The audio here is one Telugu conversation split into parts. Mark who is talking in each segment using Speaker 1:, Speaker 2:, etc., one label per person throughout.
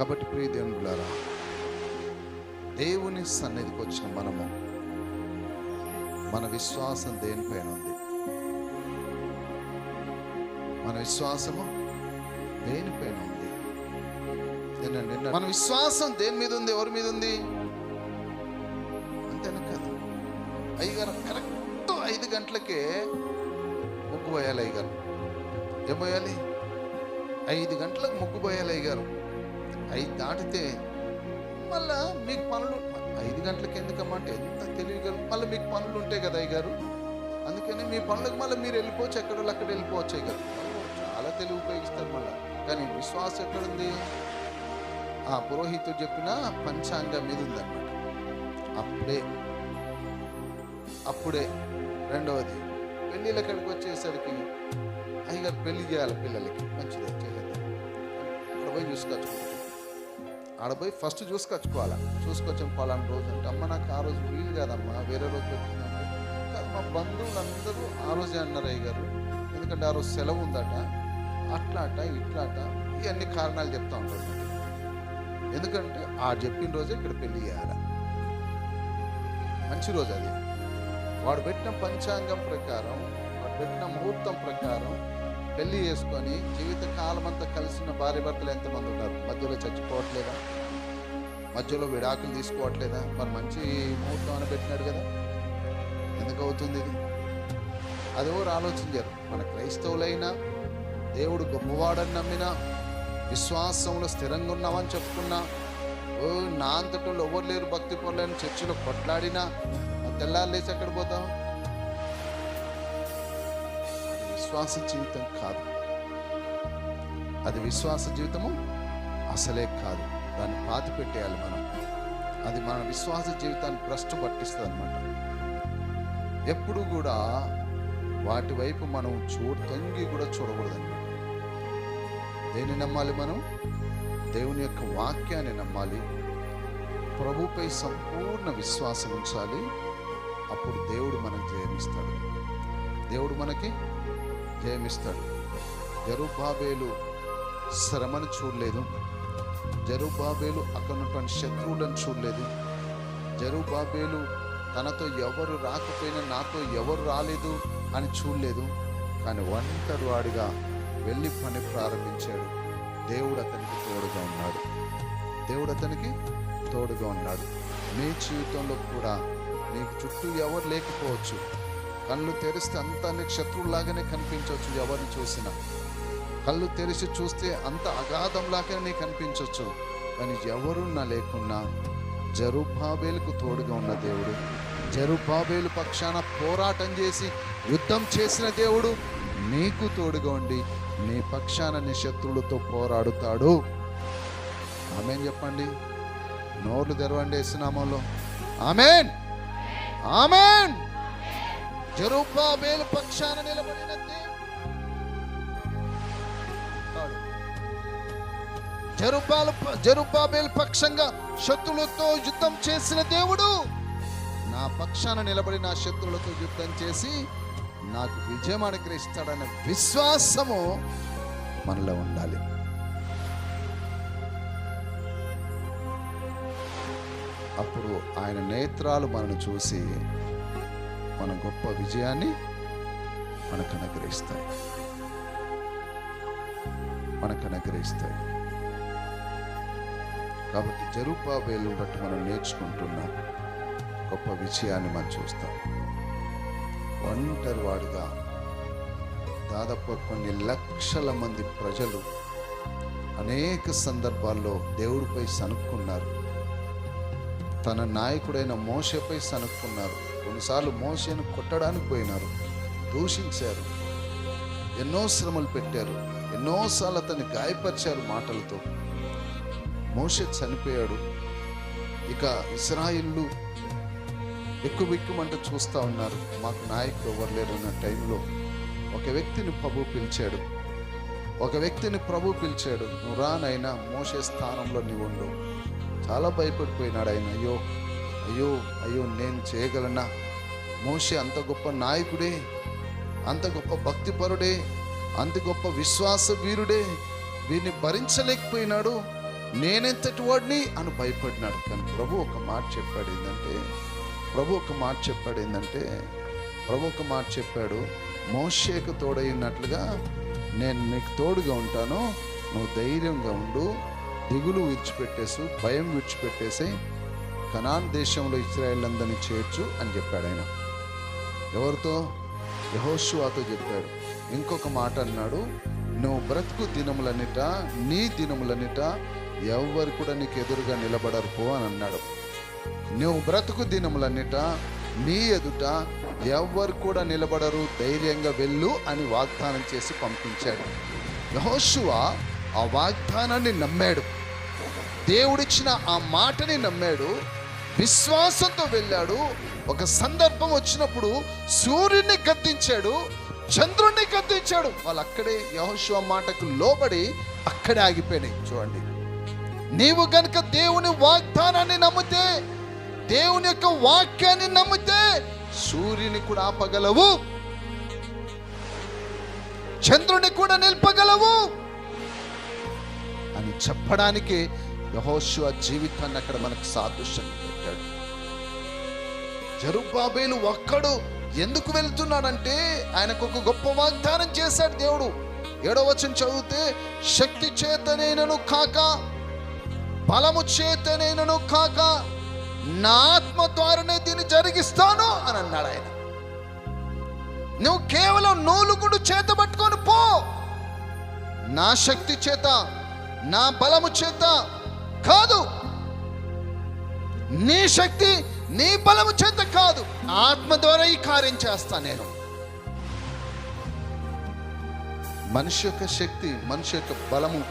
Speaker 1: కాబట్టి ప్రియ దేవునులారా దేవుని సన్నిధికి వచ్చిన మనము మన విశ్వాసం దేనిపైన ఉంది? మన విశ్వాసము దేనిపైన ఉంది? నిన్న మన విశ్వాసం దేని మీద ఉంది? ఎవరి మీద ఉంది? అంతేనా కదా. అయ్యగారు కరెక్ట్ ఐదు గంటలకే ముగ్గు పోయాలి అయ్యగారు. ఏం పోయాలి? ఐదు గంటలకు ముగ్గు పోయాలి అయ్యగారు. ఐదు దాటితే మళ్ళా మీకు పనులు ఐదు గంటలకు ఎందుకమ్మా అంటే ఎంత తెలియగల మళ్ళీ మీకు పనులు ఉంటాయి కదా అయ్యగారు. అందుకని మీ పనులకు మళ్ళీ మీరు వెళ్ళిపోవచ్చు ఎక్కడో అక్కడ వెళ్ళిపోవచ్చు అయ్యగారు. చాలా తెలివి ఉపయోగిస్తారు మళ్ళీ. కానీ విశ్వాసం ఎక్కడుంది? ఆ పురోహితుడు చెప్పిన పంచాంగం మీద ఉందన్నమాట. అప్పుడే అప్పుడే రెండవది పెళ్ళిళ్ళ కాడికి వచ్చేసరికి అయ్యగారు పెళ్ళి చేయాలి పిల్లలకి. మంచిది చేసేద్దాం అక్కడ పోయి చూసుకోవచ్చు. ఆడపోయి ఫస్ట్ చూసుకొచ్చుకోవాలి చూసుకొచ్చిన పలానా రోజు అంటే అమ్మ నాకు ఆ రోజు వీలు కాదమ్మా వేరే రోజు పెట్టిందంటే కాదు మా బంధువులందరూ ఆ రోజే అన్నారు అయ్యగారు ఎందుకంటే ఆ రోజు సెలవు ఉందట అట్లాట ఇట్లాట ఇవన్నీ కారణాలు చెప్తా ఉంటారు. ఎందుకంటే ఆ చెప్పిన రోజే ఇక్కడ పెళ్ళి చేయాలి? మంచి రోజు అది. వాడు పెట్టిన పంచాంగం ప్రకారం వాడు పెట్టిన ముహూర్తం ప్రకారం పెళ్ళి చేసుకొని జీవిత కాలం అంతా కలిసిన భార్య భర్తలు ఎంతమంది ఉన్నారు? మధ్యలో చచ్చిపోవట్లేదా? మధ్యలో విడాకులు తీసుకోవట్లేదా? మరి మంచి ముహూర్తం అని పెట్టినాడు కదా. ఎందుకు అవుతుంది ఇది? అది ఎవరు ఆలోచించారు మన క్రైస్తవులైనా దేవుడు గొప్పవాడని నమ్మినా విశ్వాసంలో స్థిరంగా ఉన్నామని చెప్పుకున్నా ఓ నా అంతటోళ్ళు ఎవరు లేరు భక్తి పొరలేని చర్చిలో కొట్లాడినా తెల్లారు లేచి ఎక్కడ పోతాం విశ్వాస జీవితం కాదు. అది విశ్వాస జీవితము అసలే కాదు. దాన్ని పాతి పెట్టేయాలి మనం. అది మన విశ్వాస జీవితాన్ని భ్రష్టు పట్టిస్తుంది అనమాట ఎప్పుడు కూడా వాటి వైపు మనం చూ తొంగి కూడా చూడకూడదు అనమాట దేన్ని నమ్మాలి మనం? దేవుని యొక్క వాక్యాన్ని నమ్మాలి. ప్రభుపై సంపూర్ణ విశ్వాసం ఉంచాలి. అప్పుడు దేవుడు మనకు జయమిస్తాడు దేవుడు మనకి జయమిస్తాడు జరుబాబేలు శ్రమను చూడలేదు. జరుబాబేలు అక్కడ ఉన్నటువంటి శత్రువులను చూడలేదు. జరుబాబేలు తనతో ఎవరు రాకపోయినా నాతో ఎవరు రాలేదు అని చూడలేదు. కానీ ఒంటరి వాడిగా వెళ్ళి పని ప్రారంభించాడు. దేవుడు అతనికి తోడుగా ఉన్నాడు. దేవుడు అతనికి తోడుగా ఉన్నాడు. మీ జీవితంలో కూడా నీకు చుట్టూ ఎవరు లేకపోవచ్చు. కళ్ళు తెరిస్తే అంతా నీకు శత్రువులాగానే కనిపించవచ్చు ఎవరిని చూసినా. కళ్ళు తెరిచి చూస్తే అంత అగాధంలాగానే నీకు కనిపించవచ్చు. కానీ ఎవరున్నా లేకున్నా జరుబాబేలుకు తోడుగా ఉన్న దేవుడు జరుబాబేలు పక్షాన పోరాటం చేసి యుద్ధం చేసిన దేవుడు నీకు తోడుగా ఉండి నీ పక్షాన నీ శత్రువులతో పోరాడుతాడు. ఆమెన్ చెప్పండి. నోర్లు తెరవండి వేసినామంలో ఆమెన్! ఆమెన్! జరుబాబేలు పక్షాన నిలబడిన దేవుడు. జరుబాలు జరుబాబేల్ పక్షంగా శత్రులతో యుద్ధం చేసిన దేవుడు నా పక్షాన నిలబడి నా శత్రులతో యుద్ధం చేసి నాకు విజయం అనుగ్రహిస్తాడనే విశ్వాసము మనలో ఉండాలి. అప్పుడు ఆయన నేత్రాలు మనను చూసి మన గొప్ప విజయాన్ని మనకు అనుగ్రహిస్తాయి. మనకు అనుగ్రహిస్తాయి. కాబట్టి జరుపాబేలు బట్టి మనం నేర్చుకుంటున్నాం గొప్ప విజయాన్ని మనం చూస్తాం. ఒంటరి వాడుగా దాదాపు కొన్ని లక్షల మంది ప్రజలు అనేక సందర్భాల్లో దేవుడిపై సనుక్కున్నారు తన నాయకుడైన మోషపై సనుక్కున్నారు కొన్నిసార్లు మోసేను కొట్టడానికి పోయినారు దూషించారు ఎన్నో శ్రమలు పెట్టారు ఎన్నోసార్లు అతన్ని గాయపరిచారు మాటలతో. మోసే చనిపోయాడు. ఇక ఇస్రాయిల్లు ఎక్కువ బిక్కుమంటూ చూస్తూ ఉన్నారు. మాకు నాయకులు ఎవరు లేరు అన్న టైంలో ఒక వ్యక్తిని ప్రభు పిలిచాడు. ఒక వ్యక్తిని ప్రభు పిలిచాడు. నువ్వు రానైనా మోసే స్థానంలో నీవుండు. చాలా భయపడిపోయినాడు ఆయన. అయ్యో అయ్యో అయ్యో నేను చేయగలనా? మోషే అంత గొప్ప నాయకుడే అంత గొప్ప భక్తిపరుడే అంత గొప్ప విశ్వాస వీరుడే వీరిని భరించలేకపోయినాడు. నేనెంతటి వాడిని అని భయపడినాడు. కానీ ప్రభు ఒక మాట చెప్పాడు ఏంటంటే ప్రభు ఒక మాట చెప్పాడు ఏంటంటే ప్రభు ఒక మాట చెప్పాడు మోషేకు తోడైనట్లుగా నేను నీకు తోడుగా ఉంటాను. నువ్వు ధైర్యంగా ఉండు దిగులు విడిచిపెట్టేసు భయం విడిచిపెట్టేసి కనాన్ దేశంలో ఇస్రాయేళ్ళందరినీ చేర్చు అని చెప్పాడు ఆయన. ఎవరితో? యహోషువాతో చెప్పాడు. ఇంకొక మాట అన్నాడు నువ్వు బ్రతుకు దినములన్నిట నీ దినములన్నిట ఎవరు కూడా నీకు ఎదురుగా నిలబడరు పో అని అన్నాడు. నువ్వు బ్రతుకు దినములన్నిట నీ ఎదుట ఎవ్వరు కూడా నిలబడరు ధైర్యంగా వెళ్ళు అని వాగ్దానం చేసి పంపించాడు. యహోషువ ఆ వాగ్దానాన్ని నమ్మాడు. దేవుడిచ్చిన ఆ మాటని నమ్మాడు. విశ్వాసంతో వెళ్ళాడు. ఒక సందర్భం వచ్చినప్పుడు సూర్యుడిని గద్దించాడు చంద్రుణ్ణి గద్దించాడు. వాళ్ళు అక్కడే యహోశివ మాటకు లోబడి అక్కడే ఆగిపోయినాయి. చూడండి. నీవు గనుక దేవుని వాగ్దానాన్ని నమ్మితే దేవుని యొక్క వాక్యాన్ని నమ్మితే సూర్యుని కూడా ఆపగలవు. చంద్రుని కూడా నిల్పగలవు. అని చెప్పడానికి యహోశివ జీవితాన్ని అక్కడ మనకు సాదృశ్యంగా పెట్టాడు. జరుబాబేలు ఒక్కడు ఎందుకు వెళ్తున్నాడంటే ఆయనకు ఒక గొప్ప వాగ్దానం చేశాడు దేవుడు. ఏడవ చదివితే శక్తి చేతనైనను కాక బలము చేతనైనను కాక నా ఆత్మ ద్వారానే దీన్ని జరిగిస్తాను అని అన్నాడు ఆయన. నువ్వు కేవలం నూలుగుడు చేత పట్టుకొని పో. నా శక్తి చేత నా బలము చేత కాదు. నీ శక్తి నీ బలము చేత కాదు. ఆత్మ ద్వారా ఈ కార్యం చేస్తా నేను. మనిషి యొక్క శక్తి మనిషి యొక్క బలము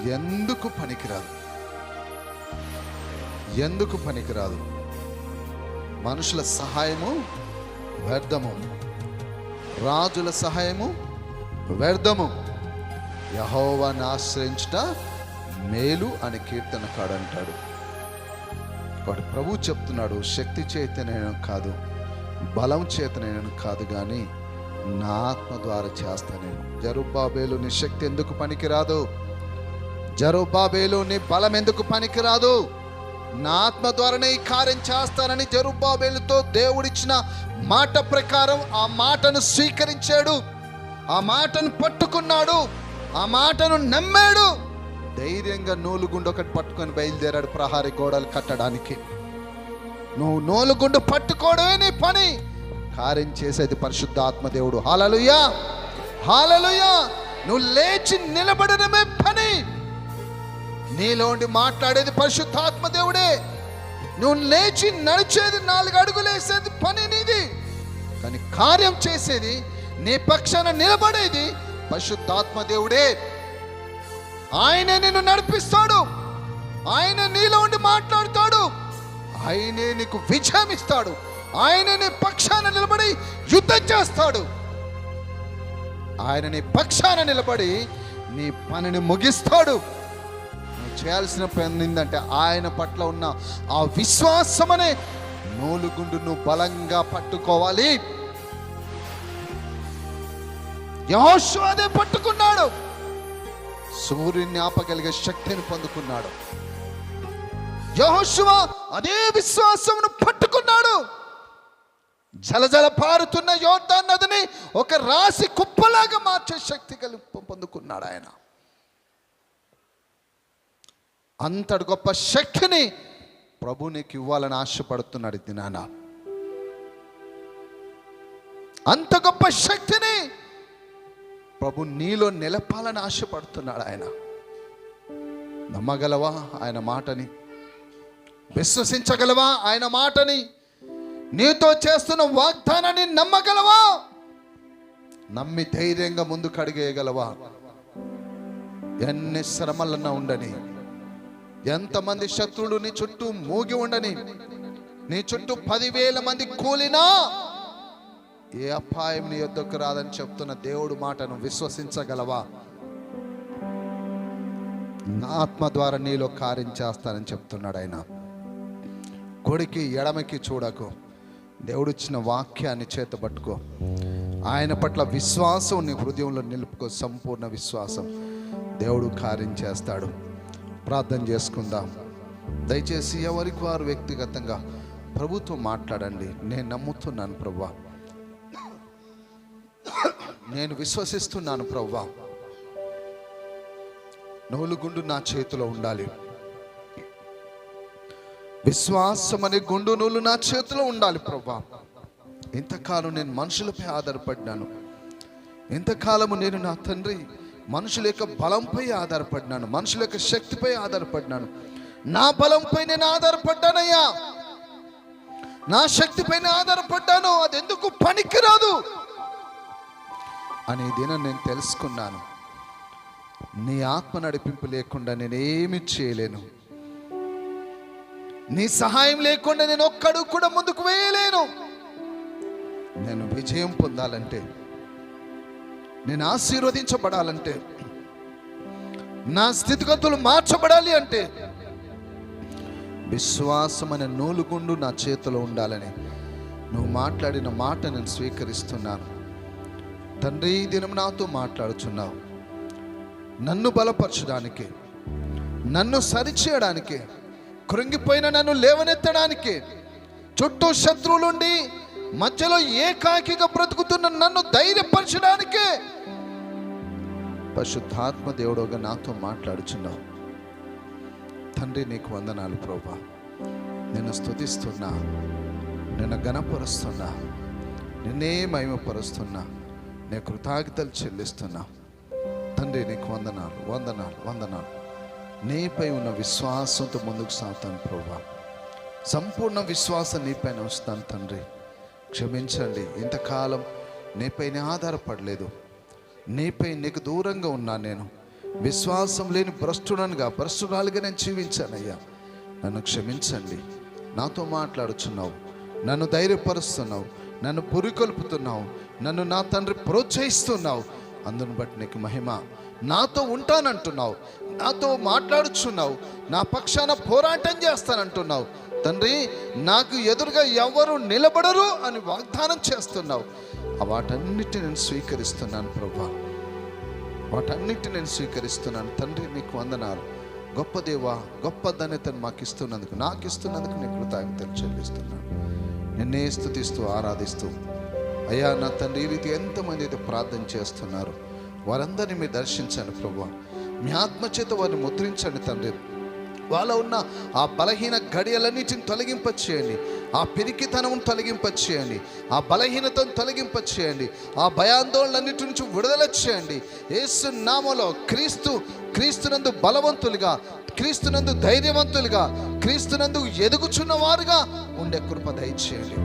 Speaker 1: ఎందుకు పనికిరాదు? ఎందుకు పనికిరాదు? మనుషుల సహాయము వ్యర్థము. రాజుల సహాయము వ్యర్థము. యహోవాన్ని ఆశ్రయించుట మేలు అని కీర్తన కాడంటాడు. వాడు ప్రభు చెప్తున్నాడు శక్తి చేతనైన కాదు బలం చేతనైన కాదు కానీ నా ఆత్మ ద్వారా చేస్తా నేను జరుబాబేలు నీ శక్తి ఎందుకు పనికిరాదు? జరుబాబేలు నీ బలం ఎందుకు పనికిరాదు? నా ఆత్మ ద్వారానే ఈ కార్యం చేస్తానని జరుబాబేలుతో దేవుడిచ్చిన మాట ప్రకారం ఆ మాటను స్వీకరించాడు. ఆ మాటను పట్టుకున్నాడు. ఆ మాటను నమ్మాడు. ధైర్యంగా నూలుగుండు ఒకటి పట్టుకొని బయలుదేరాడు ప్రహారీ గోడలు కట్టడానికి. నువ్వు నూలుగుండు పట్టుకోవడమే నీ పని. కార్యం చేసేది పరిశుద్ధ ఆత్మదేవుడు. హాలలుయా హాలలుయా నువ్వు లేచి నిలబడడమే పని. నీలోండి మాట్లాడేది పరిశుద్ధాత్మదేవుడే నువ్వు లేచి నడిచేది నాలుగు అడుగులు వేసేది పని నీది. కానీ కార్యం చేసేది నీ పక్షాన నిలబడేది పరిశుద్ధాత్మదేవుడే దేవుడే ఆయనే నిన్ను నడిపిస్తాడు. ఆయన నీలో ఉండి మాట్లాడతాడు. ఆయనే నీకు విజయం ఇస్తాడు. ఆయన నీ పక్షాన నిలబడి యుద్ధం చేస్తాడు. ఆయన నీ పక్షాన నిలబడి నీ పనిని ముగిస్తాడు. నువ్వు చేయాల్సిన పని ఏంటంటే ఆయన పట్ల ఉన్న ఆ విశ్వాసం అనే నూలుగుండు నువ్వు బలంగా పట్టుకోవాలి. యహోషు అదే పట్టుకున్నాడు. సూర్యుని ఆపగలిగే శక్తిని పొందుకున్నాడు. యహోశివ అదే విశ్వాసమును పట్టుకున్నాడు. జలజల పారుతున్న యోధా నదిని ఒక రాసి కుప్పలాగా మార్చే శక్తి కలిపి పొందుకున్నాడు ఆయన. అంతటి గొప్ప శక్తిని ప్రభు నీకు ఇవ్వాలని ఆశపడుతున్నాడు ఈ దినాన. అంత గొప్ప శక్తిని ప్రభు నీలో నిలపాలని ఆశపడుతున్నాడు ఆయన. నమ్మగలవా ఆయన మాటని? విశ్వసించగలవా ఆయన మాటని? నీతో చేస్తున్న వాగ్దానాన్ని నమ్మగలవా? నమ్మి ధైర్యంగా ముందుకు అడిగేయగలవా? ఎన్ని శ్రమలన్నా ఉండని ఎంతమంది శత్రువులు నీ చుట్టూ మూగి ఉండని నీ చుట్టూ పదివేల మంది కూలినా ఏ అపాయం నీ యొద్దకు రాదని చెప్తున్న దేవుడు మాటను విశ్వసించగలవా? నా ఆత్మ ద్వారా నీలో కార్యం చేస్తానని చెప్తున్నాడు ఆయన. కొడికి ఎడమకి చూడకు. దేవుడిచ్చిన వాక్యాన్ని చేతబట్టుకో ఆయన పట్ల విశ్వాసం నీ హృదయంలో నిలుపుకో. సంపూర్ణ విశ్వాసం దేవుడు కార్యం చేస్తాడు. ప్రార్థన చేసుకుందాం. దయచేసి ఎవరికి వారు వ్యక్తిగతంగా ప్రభుత్వం మాట్లాడండి. నేను నమ్ముతున్నాను ప్రభా. నేను విశ్వసిస్తున్నాను ప్రవ్వా. నూలుగుండు నా చేతిలో ఉండాలి. విశ్వాసం అనే గుండు నూలు నా చేతిలో ఉండాలి ప్రవ్వా. ఇంతకాలం నేను మనుషులపై ఆధారపడినాను ఇంతకాలము నేను నా తండ్రి మనుషుల యొక్క బలంపై ఆధారపడినాను మనుషుల యొక్క శక్తిపై ఆధారపడినాను నా బలంపై నేను ఆధారపడ్డానయ్యా. నా శక్తిపైన ఆధారపడ్డాను. అది ఎందుకు పనికిరాదు? అనే దినం నేను తెలుసుకున్నాను. నీ ఆత్మ నడిపింపు లేకుండా నేనేమి చేయలేను. నీ సహాయం లేకుండా నేను ఒక్కడు కూడా ముందుకు వేయలేను. నేను విజయం పొందాలంటే నేను ఆశీర్వదించబడాలంటే నా స్థితిగతులు మార్చబడాలి అంటే విశ్వాసం అనే నూలుగుండు నా చేతిలో ఉండాలని నువ్వు మాట్లాడిన మాట నేను స్వీకరిస్తున్నాను. తండ్రి ఈ దినం నాతో మాట్లాడుచున్నావు. నన్ను బలపరచడానికి నన్ను సరిచేయడానికి కృంగిపోయిన నన్ను లేవనెత్తడానికి చుట్టూ శత్రువులుండి మధ్యలో ఏకాకిగా బ్రతుకుతున్న నన్ను ధైర్యపరచడానికే పరిశుద్ధాత్మ దేవుడుగా నాతో మాట్లాడుచున్నావు. తండ్రి నీకు వందనాలు ప్రభా. నిన్ను స్థుతిస్తున్నా నిన్ను గణపరుస్తున్నా నిన్నే మహిమపరుస్తున్నా. నీ కృతజ్ఞతలు చెల్లిస్తున్నా. తండ్రి నీకు వందనాలు వందనాలు వందనాలు. నీపై ఉన్న విశ్వాసంతో ముందుకు సాగుతాను ప్రభా. సంపూర్ణ విశ్వాసం నీపైన వస్తాను తండ్రి. క్షమించండి ఇంతకాలం నీపైన ఆధారపడలేదు. నీపై నీకు దూరంగా ఉన్నాను నేను. విశ్వాసం లేని భ్రష్టుడనుగా భ్రష్టురాలుగా నేను జీవించానయ్యా. నన్ను క్షమించండి. నాతో మాట్లాడుచున్నావు. నన్ను ధైర్యపరుస్తున్నావు. నన్ను పురికొల్పుతున్నావు నన్ను నా తండ్రి ప్రోత్సహిస్తున్నావు. అందును బట్టి నీకు మహిమ. నాతో ఉంటానంటున్నావు నాతో మాట్లాడుచున్నావు నా పక్షాన పోరాటం చేస్తానంటున్నావు. తండ్రి నాకు ఎదురుగా ఎవరు నిలబడరు అని వాగ్దానం చేస్తున్నావు. వాటన్నిటి వాటన్నిటిని నేను స్వీకరిస్తున్నాను ప్రభా. వాటన్నిటిని నేను స్వీకరిస్తున్నాను. తండ్రి నీకు వందనాలు. గొప్ప దేవా గొప్ప ధన్యతను మాకు ఇస్తున్నందుకు నాకు ఇస్తున్నందుకు నీ కృతజ్ఞతలు చెల్లిస్తున్నాను. నిన్నే స్థుతిస్తూ ఆరాధిస్తూ. అయ్యా నా తండ్రి ఈ రీతి ఎంతమంది అయితే ప్రార్థన చేస్తున్నారు వారందరినీ మీరు దర్శించండి ప్రభు. మీ ఆత్మచేత వారిని ముద్రించండి తండ్రి. వాళ్ళ ఉన్న ఆ బలహీన గడియలన్నిటిని తొలగింపచేయండి. ఆ పిరికితనం తొలగింపచేయండి. ఆ బలహీనతను తొలగింపచేయండి. ఆ భయాందోళనన్నిటి నుంచి విడుదల చేయండి. ఏసు నామలో క్రీస్తు క్రీస్తునందు బలవంతులుగా క్రీస్తునందు ధైర్యవంతులుగా క్రీస్తునందు ఎదుగుచున్న వారుగా ఉండే కృప దయచేయండి.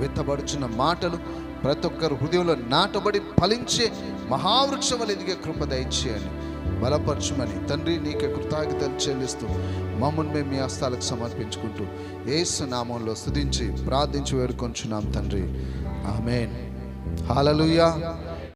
Speaker 1: విత్తబడుచున్న మాటలు ప్రతి ఒక్కరు హృదయంలో నాటబడి ఫలించే మహావృక్షములు ఎదిగే కృప దయచేయండి. బలపరచుమని తండ్రి నీకే కృతజ్ఞతలు చెల్లిస్తూ మమ్మల్ని మేము మీ హస్తాలకు సమర్పించుకుంటూ ఏసు నామంలో స్థుతించి ప్రార్థించి వేడుకొంచున్నాం తండ్రి. ఆమెన్. హాలలుయా